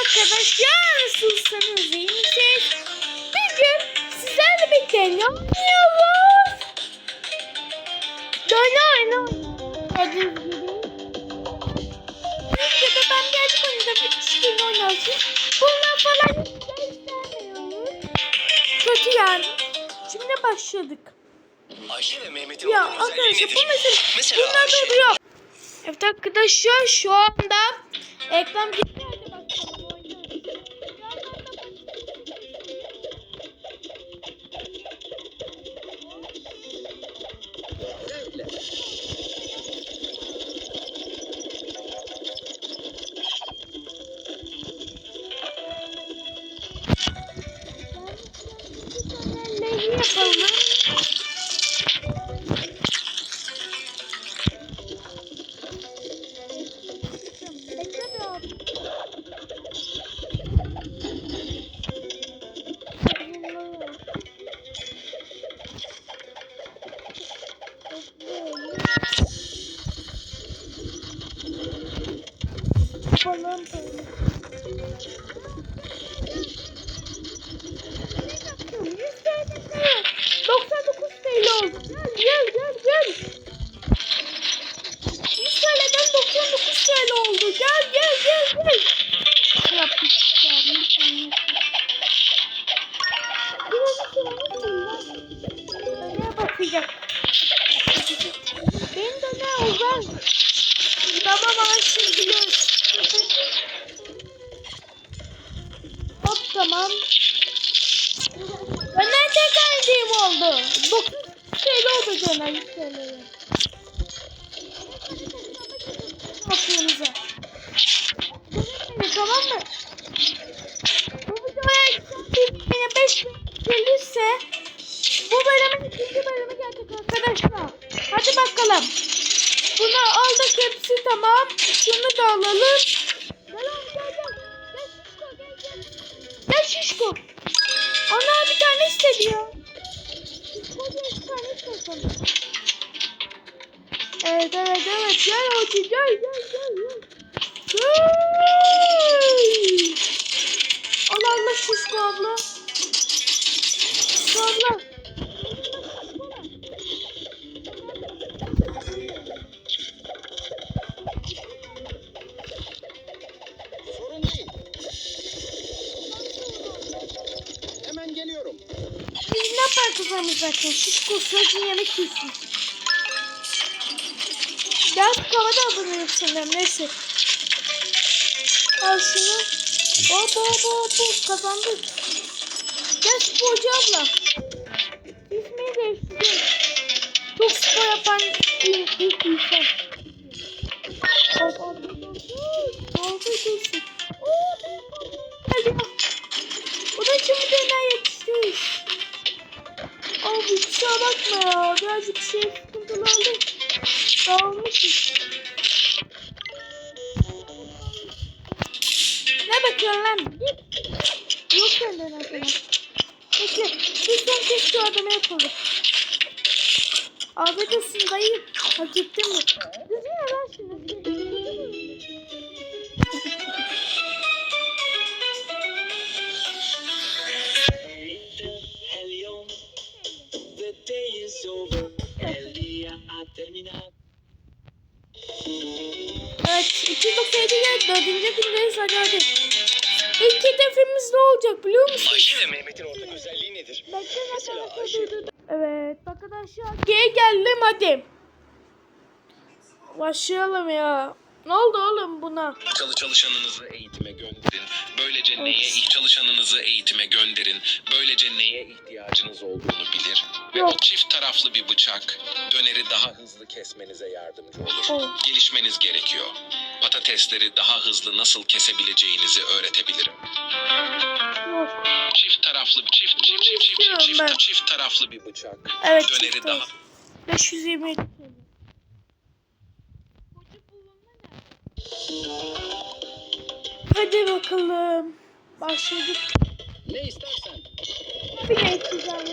arkadaşlar nasılsınız iyi misiniz? Bugün sizlerle birlikte ne oynuyoruz? Döne oyunu Gördüğünüz gibi. Videoda ben birazcık oyunda bir kişiyle oynasın. Bunlar falan. Kötü yani. Şimdi başladık. Ayşe ve Mehmet'in Ya arkadaşlar bu mesela, Mesela bunlar da oluyor. Evet arkadaşlar şu anda ekran gitti. Neyi Oldu? Tamam aşkım biliyoruz. Hop tamam. Benden tek geldiğim oldu. 9 TL oldu canım 100 TL'ye. Bakıyorsunuz tamam mı? Bu videoya bana 5 gelirse bu bölümün ikinci bölümü gelecek arkadaşlar. Hadi bakalım. Bunu aldık hepsi tamam. Şunu da alalım. Gel oğlum gel gel. Gel Şişko gel gel. Gel Şişko. Ana bir tane istedi ya. Diye bir tane istedi sana. Evet evet evet gel hadi gel gel gel gel. Gel. Zaten? Şişko sürekli yemek yiyorsun. Biraz havada abone sanırım neyse. Al şunu. Hop hop hop hop kazandık. Gel sporcu abla. İsmini değiştirdim. Çok spor yapan ilk, ilk insan. Hop hop hop hop. Abi kusura bakma ya. Birazcık şey sıkıntılı oldu. Dağılmışız. Ne bakıyorsun lan? Git. Yok senden adına. Bekle. Bir son kez şu adamı yapalım. Afiyet olsun dayı. Hak ettin mi? Düzgün lan şunu. Ve Mehmet'in ortak özelliği nedir? Mesela Ayşe-. Evet arkadaşlar geri geldim hadi. Başlayalım ya. Ne oldu oğlum buna? Çalı çalışanınızı eğitime gönderin. Böylece neye çalışanınızı eğitime gönderin. Böylece neye ihtiyacınız olduğunu bilir. Ve Yok. o çift taraflı bir bıçak döneri daha hızlı kesmenize yardımcı olur. Oh. Gelişmeniz gerekiyor. Patatesleri daha hızlı nasıl kesebileceğinizi öğretebilirim. Yok. Çift taraflı çift çift çift çift çift, çift, ben. çift taraflı bir bıçak Evet. döneri çift daha olsun. 520 Hadi bakalım. Başladık. Ne istersen. Bir geçeceğim.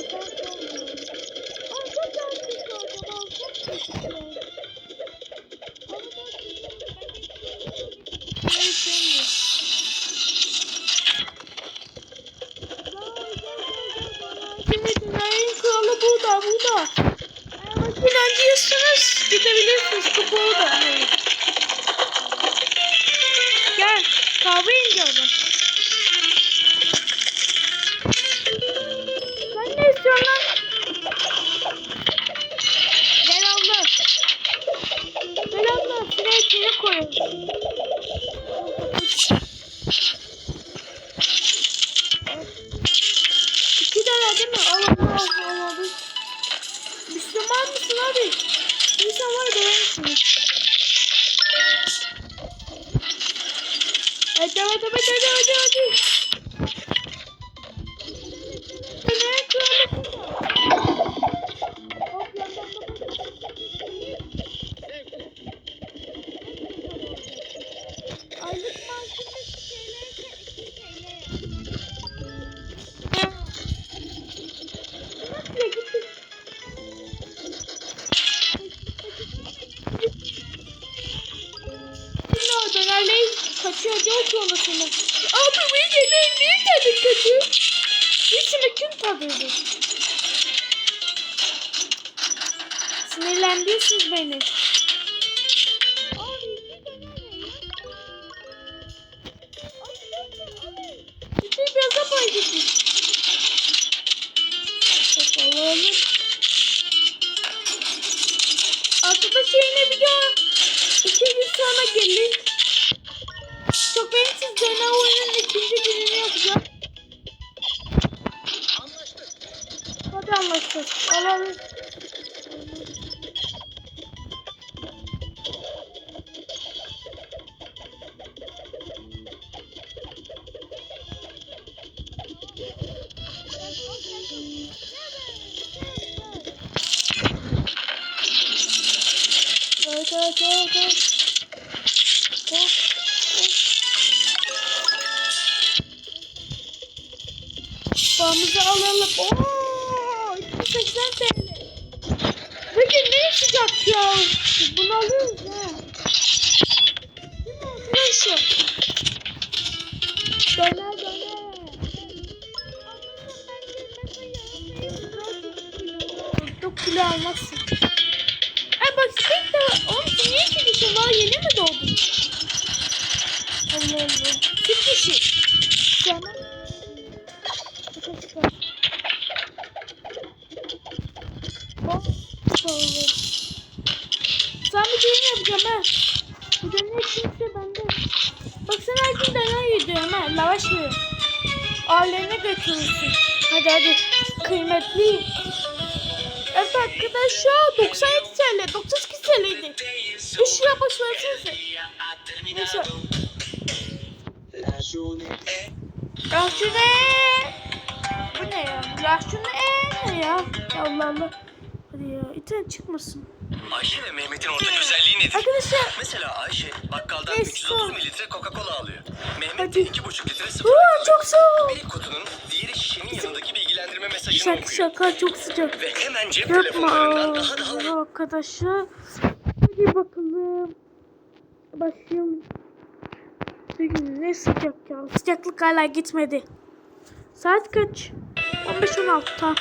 Sen sorma. Ay oldu. Sana. Abi bu döner niye tadı kötü? İçine kim tadıydı? Sinirlendirsiniz beni. Bir biraz daha gidin. Bakalım. Arkadaşlar yine bir daha iki gün sonra gelin. Çok beğensiz döner oyunun ikinci gününü yapacağım. Anlaştık. Hadi anlaştık. Alalım. Evet evet evet evet. Bağımızı alalım. Oo, 280 TL. Bugün ne sıcak ya? Bunu alıyoruz ha. Değil mi arkadaşlar? Döner Sen bir düğün yapacağım ha. Bu düğün kimse bende. Bak sen her gün döner yediyorum ha. Lavaş yiyorum. Ailene götürürsün. Hadi hadi. Kıymetli. Evet arkadaşlar 97 TL 92 TL'ydi. Bir şey yapış versenize. Neyse. Lahşune. Bu ne ya? Lahşune ne ya? Allah Allah. Hadi ya internet çıkmasın. Ayşe ve Mehmet'in ortak özelliği nedir? Arkadaşlar. Mesela Ayşe bakkaldan Neyse. 330 mililitre Coca-Cola alıyor. Mehmet de 2,5 litre sıfır. Oo, çok soğuk. Biri kutunun, diğeri şişenin yanındaki bilgilendirme mesajını Şaka okuyor. şaka çok sıcak. Ve hemen cep Yapma. telefonlarından daha daha Allah arkadaşlar. Hadi bakalım. Başlayalım. Bugün ne sıcak ya. Sıcaklık hala gitmedi. Saat kaç? 15-16 tamam.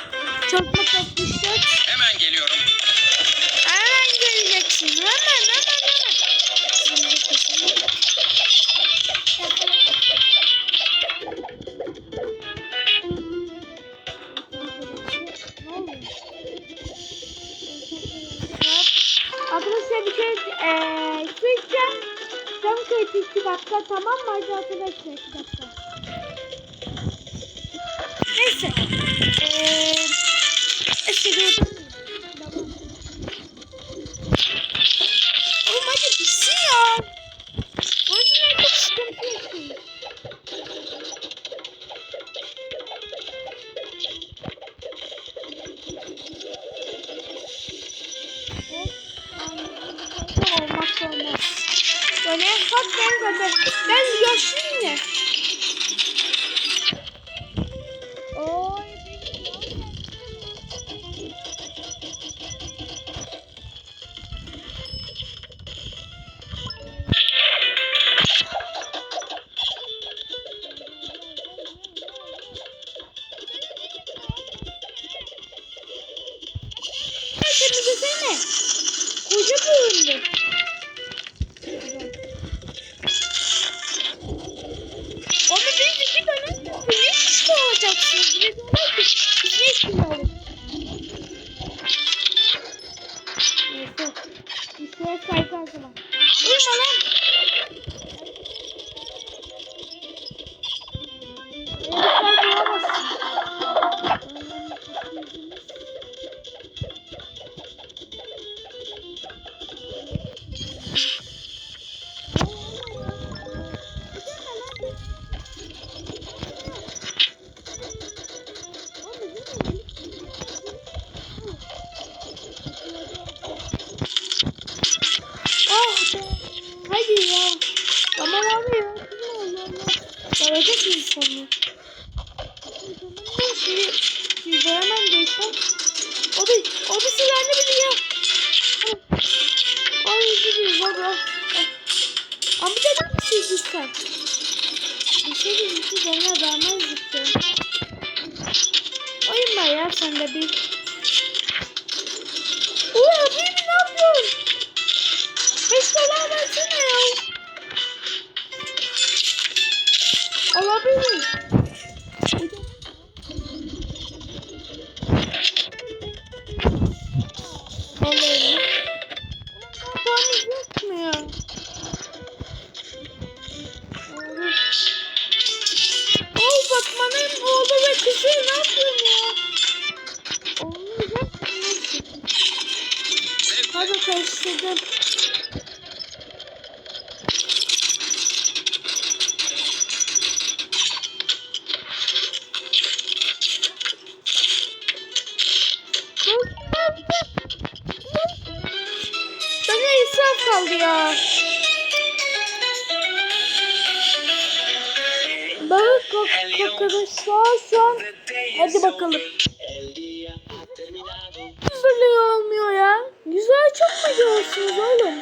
Çalışmak yapmışlar. Hemen geliyorum. Hemen geleceksin. Hemen hemen hemen. Arkadaşlar bir şey eee su içeceğim. Cam kayıtı 2 dakika tamam mı? Arkadaşlar 2 dakika. Neyse. Eee eskiden Oğlum hadi ya. Ne çok sıkıntı. Hop, olmaz. Böyle bak ben zaten. Ben yaşlı yine. Neyse. İşte saygı o zaman. Uyuma lan. Evlilikler lütfen. Bir şey değil ki bana vermezdik de. Oyun var ya sende bir. Uy abi ne yapıyorsun? Beş dolar versene ya. Alabilir. Kafanız arkadaşlar şu an Hadi bakalım. böyle olmuyor ya. Güzel çok mu diyorsunuz oğlum?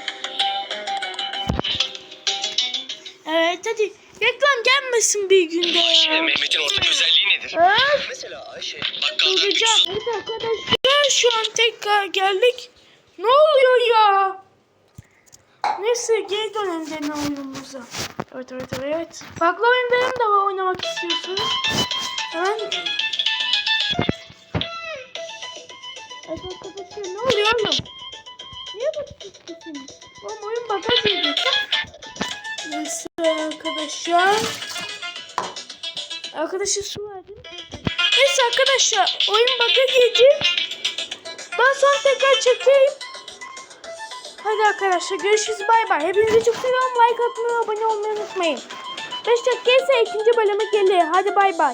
Evet hadi reklam gelmesin bir günde Ayşe ya. Mehmet'in ortak özelliği nedir? Evet. Mesela Ayşe Duracağım. Evet arkadaşlar şu an tekrar geldik. Ne oluyor ya? Neyse geri dönelim dene oyunumuza. Evet evet evet. Farklı oyunlarım da var oynamak istiyorsunuz. Hemen. Evet arkadaşlar ne oluyor oğlum? Niye bakıyorsun? Oğlum oyun baka girdi. Neyse arkadaşlar. Arkadaşa su verdim. Neyse arkadaşlar oyun bug'a girdi. Ben sonra tekrar çekeyim. Hadi arkadaşlar görüşürüz bay bay. Hepinizi çok seviyorum. Like atmayı, abone olmayı unutmayın. 5 dakika ikinci bölümü gelir. Hadi bay bay.